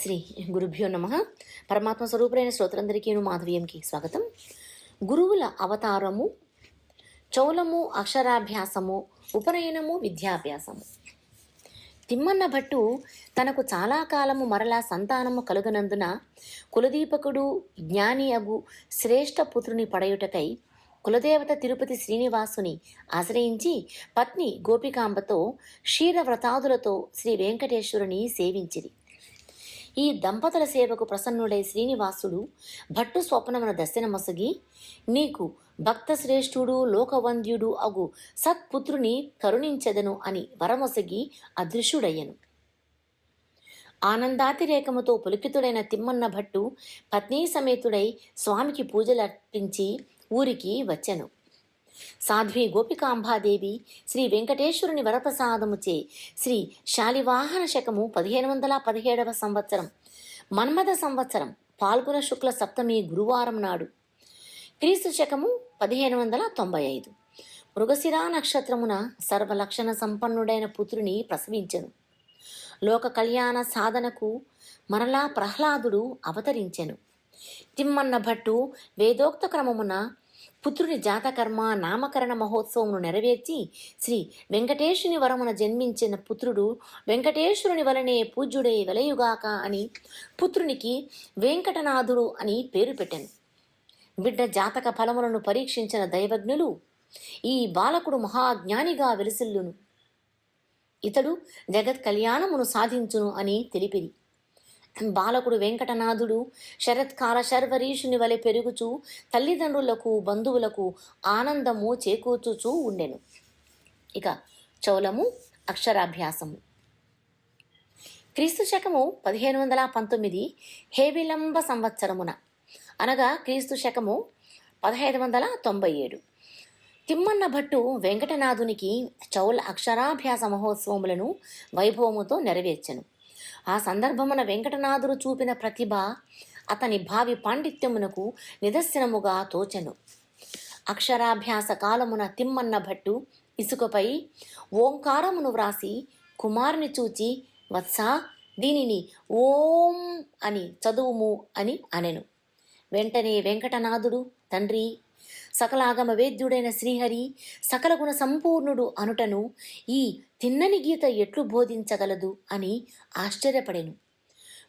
శ్రీ గురుభ్యో నమ. పరమాత్మ స్వరూపులైన శ్రోతలందరికీ మాధవీయంకి స్వాగతం. గురువుల అవతారము చౌలము అక్షరాభ్యాసము ఉపనయనము విద్యాభ్యాసము. తిమ్మన్న భట్టు తనకు చాలా కాలము మరలా సంతానము కలుగనందున కులదీపకుడు జ్ఞాని అగు శ్రేష్ఠ పుత్రుని పడయుటకై కులదేవత తిరుపతి శ్రీనివాసుని ఆశ్రయించి పత్ని గోపికాంబతో క్షీరవ్రతాదులతో శ్రీ వెంకటేశ్వరుని సేవించిరి. ఈ దంపతుల సేవకు ప్రసన్నుడై శ్రీనివాసుడు భట్టు స్వప్నమున దర్శనమసగి నీకు భక్త శ్రేష్ఠుడు లోకవంద్యుడు అగు సత్పుత్రుని కరుణించెదను అని వరమొసగి అదృశ్యుడయ్యను. ఆనందాతిరేకముతో పులికితుడైన తిమ్మన్న భట్టు పత్నీ సమేతుడై స్వామికి పూజలర్పించి ఊరికి వచ్చెను. సాధ్వి గోపికాంబాదేవి శ్రీ వెంకటేశ్వరుని వరప్రసాదముచే శ్రీ శాలివాహన శకము పదిహేను వందల పదిహేడవ సంవత్సరం. మన్మథ సంవత్సరం పాల్గొన శుక్ల సప్తమి గురువారం నాడు. క్రీస్తు శకము పదిహేను వందల తొంభై ఐదు. మృగశిరా నక్షత్రమున సర్వలక్షణ సంపన్నుడైన పుత్రుని ప్రసవించెను. లోక కళ్యాణ సాధనకు మరలా ప్రహ్లాదుడు అవతరించెను. తిమ్మన్న భట్టు వేదోక్త క్రమమున పుత్రుని జాతకర్మ నామకరణ మహోత్సవమును నెరవేర్చి శ్రీ వెంకటేశుని వరమున జన్మించిన పుత్రుడు వెంకటేశ్వరుని వలనే పూజ్యుడే వెలయుగాక అని పుత్రునికి వెంకటనాథుడు అని పేరు పెట్టాను. బిడ్డ జాతక ఫలములను పరీక్షించిన దైవజ్ఞులు ఈ బాలకుడు మహాజ్ఞానిగా వెలిసిల్లును ఇతడు జగత్ కళ్యాణమును సాధించును అని తెలిపిరి. బాలకుడు వెంకటనాథుడు శరత్కాల శర్వరీషుని వలె పెరుగుచూ తల్లిదండ్రులకు బంధువులకు ఆనందము చేకూర్చుచూ ఉండెను. ఇక చౌలము అక్షరాభ్యాసము. క్రీస్తు శకము పదిహేను వందల పంతొమ్మిది హేవిలంబ సంవత్సరమున. అనగా క్రీస్తు శకము పదహైదు వందల తొంభై ఏడు తిమ్మన్న భట్టు వెంకటనాథునికి చౌల అక్షరాభ్యాస మహోత్సవములను వైభవముతో నెరవేర్చెను. ఆ సందర్భమున వెంకటనాథుడు చూపిన ప్రతిభ అతని భావి పాండిత్యమునకు నిదర్శనముగా తోచెను. అక్షరాభ్యాస కాలమున తిమ్మన్న భట్టు ఇసుకపై ఓంకారమును వ్రాసి కుమారుని చూచి వత్సా దీనిని ఓం అని చదువుము అని అనెను. వెంటనే వెంకటనాథుడు తండ్రి సకలాగమ వేద్యుడైన శ్రీహరి సకల గుణ సంపూర్ణుడు అనుటను ఈ తిన్నని గీత ఎట్లు బోధించగలదు అని ఆశ్చర్యపడెను.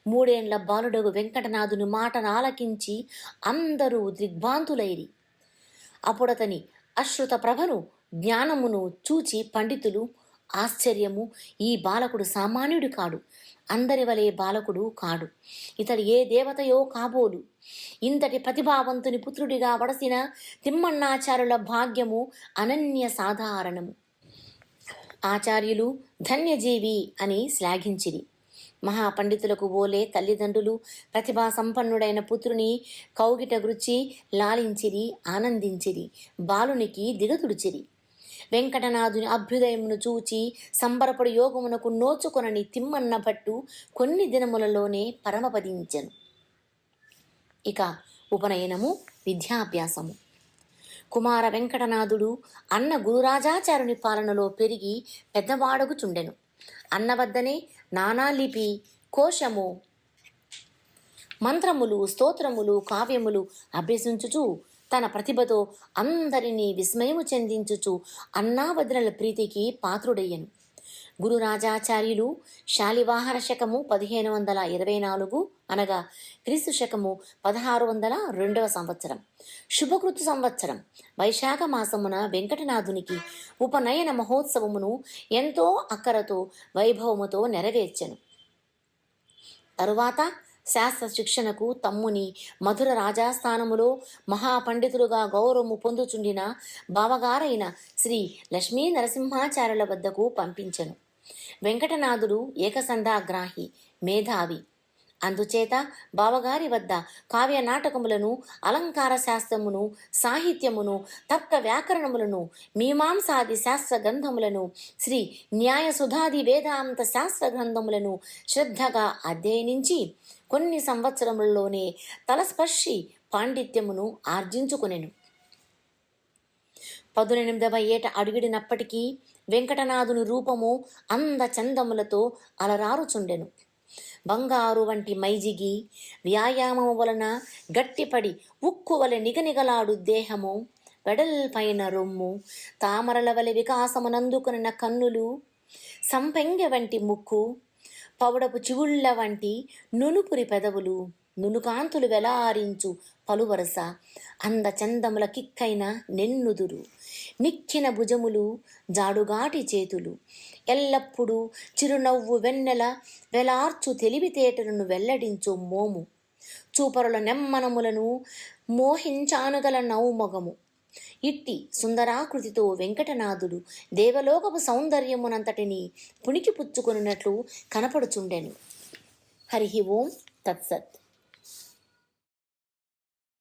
మూడేండ్ల బాలుడగు వెంకటనాథుని మాటనాలకించి అందరూ దిగ్భాంతులైరి అప్పుడతని అశ్రుత ప్రభను జ్ఞానమును చూచి పండితులు ఆశ్చర్యము. ఈ బాలకుడు సామాన్యుడు కాడు. అందరి వలె బాలకుడు కాడు. ఇతడు ఏ దేవతయో కాబోలు. ఇంతటి ప్రతిభావంతుని పుత్రుడిగా వడసిన తిమ్మన్నాచారుల భాగ్యము అనన్య సాధారణము. ఆచార్యులు ధన్యజీవి అని శ్లాఘించిరి. మహాపండితులకు ఓలే తల్లిదండ్రులు ప్రతిభా సంపన్నుడైన పుత్రుని కౌగిట గురించి లాలించిరి ఆనందించిరి. బాలునికి దిగతుడిచిరి. వెంకటనాథుని అభ్యుదయమును చూచి సంబరపడు యోగమునకు నోచుకొనని తిమ్మన్న భట్టు కొన్ని దినములలోనే పరమపదించెను. ఇక ఉపనయనము విద్యాభ్యాసము. కుమార వెంకటనాథుడు అన్న గురురాజాచారుని పాలనలో పెరిగి పెద్దవాడగుచుండెను. అన్న వద్దనే నానాలిపి కోశము మంత్రములు స్తోత్రములు కావ్యములు అభ్యసించుచు తన ప్రతిభతో అందరినీ విస్మయము చెందించుచు అన్నావదనల ప్రీతికి పాత్రుడయ్యను. గురురాజాచార్యులు శాలివాహన శకము పదిహేను వందల ఇరవై నాలుగు అనగా క్రీస్తు శకము పదహారు వందల రెండవ సంవత్సరం. శుభకృతు సంవత్సరం. వైశాఖ మాసమున వెంకటనాథునికి ఉపనయన మహోత్సవమును ఎంతో అక్కరతో వైభవముతో నెరవేర్చెను. తరువాత శాస్త్ర శిక్షణకు తమ్ముని మధుర రాజాస్థానములో మహాపండితులుగా గౌరవము పొందుచుండిన బావగారైన శ్రీ లక్ష్మీ నరసింహాచార్యుల వద్దకు పంపించెను. వెంకటనాథుడు ఏకసంధాగ్రాహి మేధావి. అందుచేత బావగారి వద్ద కావ్య నాటకములను అలంకార శాస్త్రమును సాహిత్యమును తర్క వ్యాకరణములను మీమాంసాది శాస్త్ర గ్రంథములను శ్రీ న్యాయ సుధాది వేదాంత శాస్త్ర గ్రంథములను శ్రద్ధగా అధ్యయనించి కొన్ని సంవత్సరములలోనే తలస్పర్శి పాండిత్యమును ఆర్జించుకునెను. పదునెనిమిదవ ఏట అడుగిడినప్పటికీ వెంకటనాథుని రూపము అంద చందములతో అలరారుచుండెను. బంగారు వంటి మైజిగి వ్యాయామము వలన గట్టిపడి ఉక్కు వలె నిగనిగలాడు దేహము వెడల్పైన రొమ్ము తామరల వలె వికాసమునందుకున్న కన్నులు సంపెంగ వంటి ముక్కు పౌడపు చివుళ్ళ వంటి నునుపురి పెదవులు నునుకాంతులు వెలారించు పలువరస అందచందముల కిక్కైన నెన్నుదురు మిక్కిన భుజములు జాడుగాటి చేతులు. ఎల్లప్పుడూ చిరునవ్వు వెన్నెల వెలార్చు తెలివితేటలను వెల్లడించు మోము. చూపరుల నెమ్మనములను మోహించానుగల నవ్వుమొగము ఇట్టి సుందరాకృతితో వెంకటనాథుడు దేవలోకపు సౌందర్యమునంతటిని పుణికి పుచ్చుకొనున్నట్లు కనపడుచుండెను. హరి ఓం తత్సత్.